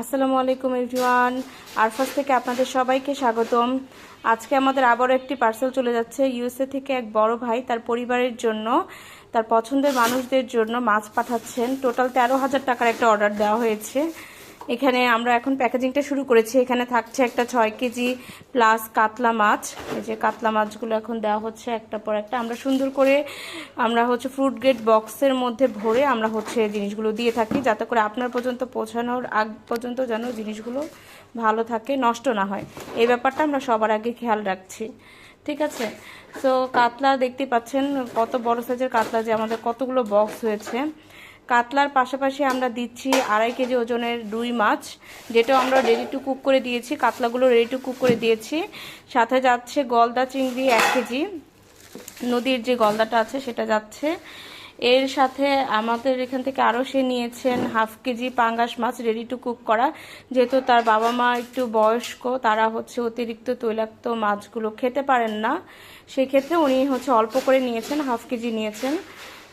আসসালামু আলাইকুম, এভরিওয়ান। আরফাস থেকে আপনাদের সবাইকে স্বাগতম। আজকে আমাদের আবারও একটি পার্সেল চলে যাচ্ছে। ইউএসএ থেকে এক বড় ভাই তার পরিবারের জন্য, তার পছন্দের মানুষদের জন্য মাছ পাঠাচ্ছেন। টোটাল তেরো হাজার টাকার একটা অর্ডার দেওয়া হয়েছে। এখানে আমরা এখন প্যাকেজিংটা শুরু করেছি। এখানে থাকছে একটা ছয় কেজি প্লাস কাতলা মাছ। এই যে কাতলা মাছগুলো এখন দেওয়া হচ্ছে একটা পর একটা। আমরা সুন্দর করে আমরা হচ্ছে ফ্রুট গেট বক্সের মধ্যে ভরে আমরা হচ্ছে জিনিসগুলো দিয়ে থাকি, যাতে করে আপনার পর্যন্ত পৌঁছানোর আগ পর্যন্ত যেন জিনিসগুলো ভালো থাকে, নষ্ট না হয়। এই ব্যাপারটা আমরা সবার আগে খেয়াল রাখছি। ঠিক আছে? তো কাতলা দেখতে পাচ্ছেন কত বড় সাইজের কাতলা যে আমাদের কতগুলো বক্স হয়েছে। কাতলার পাশাপাশি আমরা দিচ্ছি আড়াই কেজি ওজনের রুই মাছ যেটাও আমরা রেডি টু কুক করে দিয়েছি, কাতলাগুলো রেডি টু কুক করে দিয়েছি। সাথে যাচ্ছে গলদা চিংড়ি এক কেজি। নদীর যে গলদাটা আছে সেটা যাচ্ছে। এর সাথে আমাদের এখান থেকে আরও সে নিয়েছেন হাফ কেজি পাঙ্গাস মাছ রেডি টু কুক করা। যেহেতু তার বাবা মা একটু বয়স্ক, তারা হচ্ছে অতিরিক্ত তৈলাক্ত মাছগুলো খেতে পারেন না। সেক্ষেত্রে উনি হচ্ছে অল্প করে নিয়েছেন, হাফ কেজি নিয়েছেন।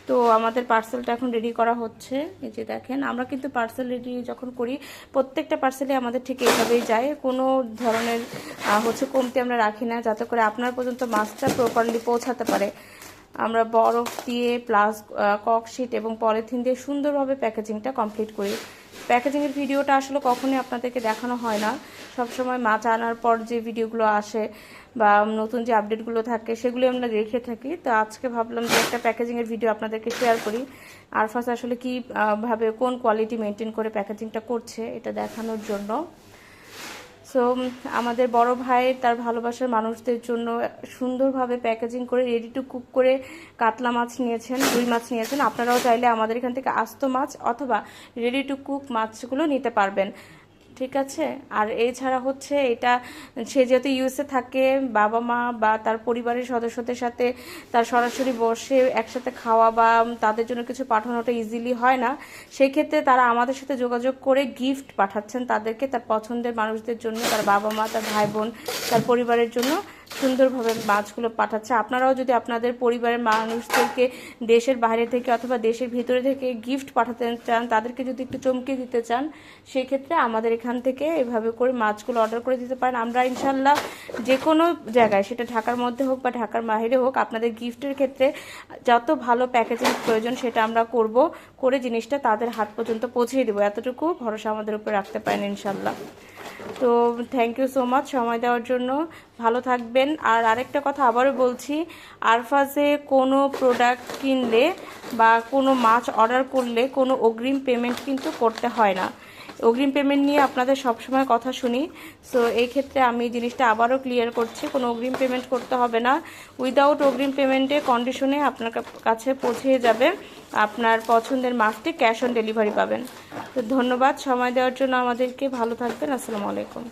তো আমাদের পার্সেলটা এখন রেডি করা হচ্ছে। এই যে দেখেন, আমরা কিন্তু পার্সেল রেডি যখন করি, প্রত্যেকটা পার্সেলে আমাদের ঠিক এইভাবেই যায়। কোনো ধরনের হচ্ছে কমতি আমরা রাখি না, যাতে করে আপনার পর্যন্ত মাছটা প্রপারলি পৌঁছাতে পারে। আমরা বরফ দিয়ে প্লাস ককশিট এবং পলিথিন দিয়ে সুন্দরভাবে প্যাকেজিংটা কমপ্লিট করি। প্যাকেজিংয়ের ভিডিওটা আসলে কখনোই আপনাদেরকে দেখানো হয় না। সবসময় মাছ আনার পর যে ভিডিওগুলো আসে বা নতুন যে আপডেটগুলো থাকে সেগুলো আমরা রেখে থাকি। তো আজকে ভাবলাম যে একটা প্যাকেজিংয়ের ভিডিও আপনাদেরকে শেয়ার করি। আরফাস আসলে কী ভাবে কোন কোয়ালিটি মেনটেন করে প্যাকেজিংটা করছে, এটা দেখানোর জন্য। সো আমাদের বড় ভাই তার ভালোবাসার মানুষদের জন্য সুন্দরভাবে প্যাকেজিং করে রেডি টু কুক করে কাতলা মাছ নিয়েছেন, রুই মাছ নিয়েছেন। আপনারাও চাইলে আমাদের এখান থেকে আস্ত মাছ অথবা রেডি টু কুক মাছগুলো নিতে পারবেন। ঠিক আছে? আর এছাড়া হচ্ছে এটা, সে যেহেতু ইউএসএ থাকে, বাবা মা বা তার পরিবারের সদস্যদের সাথে তার সরাসরি বসে একসাথে খাওয়া বা তাদের জন্য কিছু পাঠানোটা ইজিলি হয় না। সেক্ষেত্রে তারা আমাদের সাথে যোগাযোগ করে গিফট পাঠাচ্ছেন তাদেরকে, তার পছন্দের মানুষদের জন্য, তার বাবা মা, তার ভাই বোন, তার পরিবারের জন্য। সুন্দরভাবে মাছগুলো পাঠাচ্ছে। আপনারাও যদি আপনাদের পরিবারের মানুষদেরকে দেশের বাইরে থেকে অথবা দেশের ভিতরে থেকে গিফট পাঠাতে চান, তাদেরকে যদি একটু চমকে দিতে চান, সেক্ষেত্রে আমাদের এখান থেকে এভাবে করে মাছগুলো অর্ডার করে দিতে পারেন। আমরা ইনশাল্লাহ যে কোনো জায়গায়, সেটা ঢাকার মধ্যে হোক বা ঢাকার বাইরে হোক, আপনাদের গিফটের ক্ষেত্রে যত ভালো প্যাকেজিং প্রয়োজন সেটা আমরা করব, করে জিনিসটা তাদের হাত পর্যন্ত পৌঁছিয়ে দেবো। এতটুকু ভরসা আমাদের উপর রাখতে পারেন ইনশাল্লাহ তো থ্যাংক ইউ সো মাচ সময় দেওয়ার জন্য। ভালো থাকবেন। আর আরেকটা কথা আবারও বলছি, আরফাজে কোনো প্রোডাক্ট কিনলে বা কোনো মাছ অর্ডার করলে কোনো অগ্রিম পেমেন্ট কিন্তু করতে হয় না। অগ্রিম পেমেন্ট নিয়ে আপনাদের সবসময় কথা শুনি। সো এই ক্ষেত্রে আমি জিনিসটা আবারও ক্লিয়ার করছি, কোনো অগ্রিম পেমেন্ট করতে হবে না। উইদাউট অগ্রিম পেমেন্টে কন্ডিশনে আপনার কাছে পৌঁছে যাবে। আপনার পছন্দের মাছটি ক্যাশ অন ডেলিভারি পাবেন। তো ধন্যবাদ সময় দেওয়ার জন্য আমাদেরকে ভালো থাকবেন আসসালামু আলাইকুম।